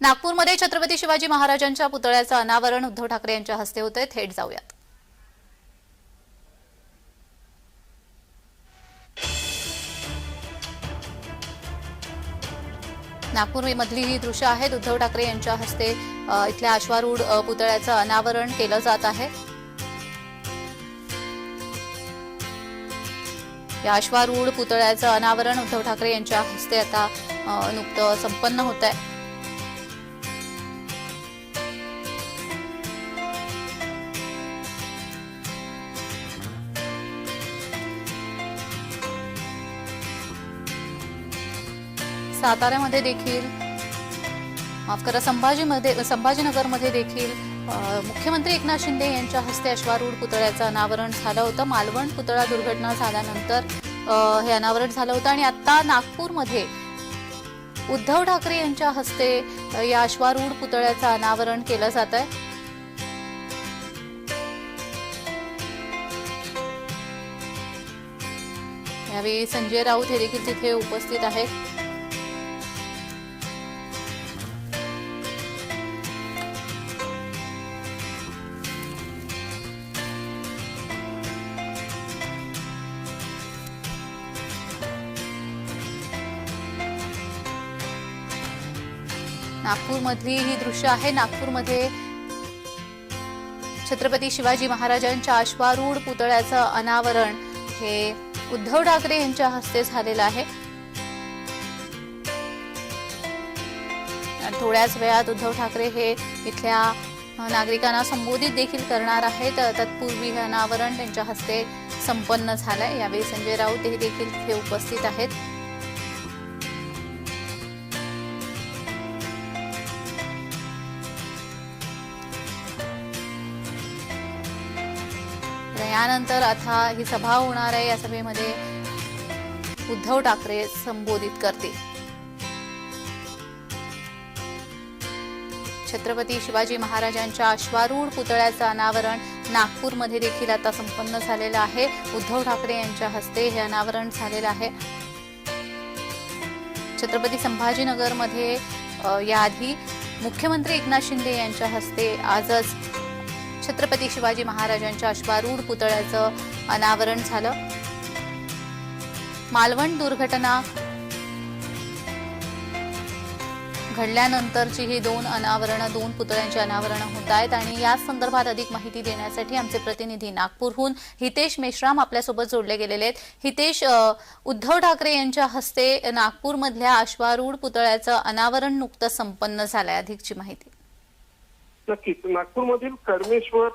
नागपूरमध्ये छत्रपती शिवाजी महाराजांच्या पुतळ्याचं अनावरण उद्धव ठाकरे यांच्या हस्ते होते थेट जाऊयात. नागपूरमधली ही दृश्य आहेत. उद्धव ठाकरे यांच्या हस्ते इथल्या अश्वारूढ पुतळ्याचं अनावरण केलं जात आहे. या अश्वारूढ पुतळ्याचं अनावरण उद्धव ठाकरे यांच्या हस्ते आता नुकतं संपन्न होत आहे साताऱ्यामध्ये देखील माफ करा संभाजीमध्ये संभाजीनगरमध्ये देखील मुख्यमंत्री एकनाथ शिंदे यांच्या हस्ते अश्वारूढ पुतळ्याचं अनावरण झालं होतं. मालवण पुतळा दुर्घटना झाल्यानंतर हे अनावरण झालं होतं. आणि आता नागपूरमध्ये उद्धव ठाकरे यांच्या हस्ते या अश्वारूढ पुतळ्याचं अनावरण केलं जात आहे. यावेळी संजय राऊत हे देखील तिथे उपस्थित आहेत. नागपूरमधली ही दृश्य आहे. नागपूरमध्ये छत्रपती शिवाजी महाराजांच्या अश्वारूढ पुतळ्याचं अनावरण हे उद्धव ठाकरे यांच्या हस्ते झालेलं आहे. थोड्याच वेळात उद्धव ठाकरे हे इथल्या नागरिकांना संबोधित देखील करणार आहेत. तत्पूर्वी हे अनावरण त्यांच्या हस्ते संपन्न झालंय. यावेळी संजय राऊत हे देखील इथे उपस्थित आहेत. यानंतर आता ही सभा होणार आहे या सभेमध्ये उद्धव ठाकरे संबोधित करतील. छत्रपती शिवाजी महाराजांच्या अश्वारूढ पुतळ्याचं अनावरण नागपूरमध्ये देखील आता संपन्न झालेलं आहे. उद्धव ठाकरे यांच्या हस्ते हे अनावरण झालेलं आहे. छत्रपती संभाजीनगरमध्ये याआधी मुख्यमंत्री एकनाथ शिंदे यांच्या हस्ते आजच छत्रपती शिवाजी महाराजांच्या अश्वारूढ पुतळ्याचं अनावरण झालं. मालवण दुर्घटना घडल्यानंतरची ही दोन अनावरणं दोन पुतळ्यांची अनावरणं होत आहेत आणि या संदर्भात अधिक माहिती देण्यासाठी आमचे प्रतिनिधी नागपूरहून हितेश मेश्राम आपल्यासोबत जोडले गेलेले आहेत. हितेश उद्धव ठाकरे यांच्या हस्ते नागपूरमधल्या अश्वारूढ पुतळ्याचं अनावरण नुकतं संपन्न झालंय अधिकची माहिती. नक्कीच नागपूरमधील कर्मेश्वर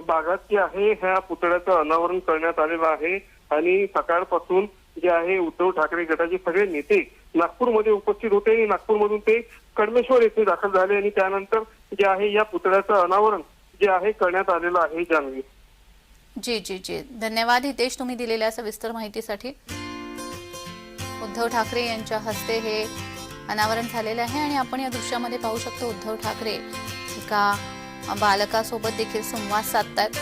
भागात जे आहे ह्या पुतळ्याचं अनावरण करण्यात आलेलं आहे. आणि सकाळपासून जे आहे उद्धव ठाकरे गटाचे सगळे नेते नागपूरमध्ये उपस्थित होते आणि नागपूरमधून ते कडमेश्वर येथे दाखल झाले आणि त्यानंतर जे आहे या पुतळ्याचं अनावरण जे आहे करण्यात आलेलं आहे जान्हवी जी जी जी. धन्यवाद हितेश तुम्ही दिलेल्या सविस्तर माहितीसाठी. उद्धव ठाकरे यांच्या हस्ते हे अनावरण झालेलं आहे आणि आपण या दृश्यामध्ये पाहू शकतो उद्धव ठाकरे एका बालकासोबत देखील संवाद साधतात?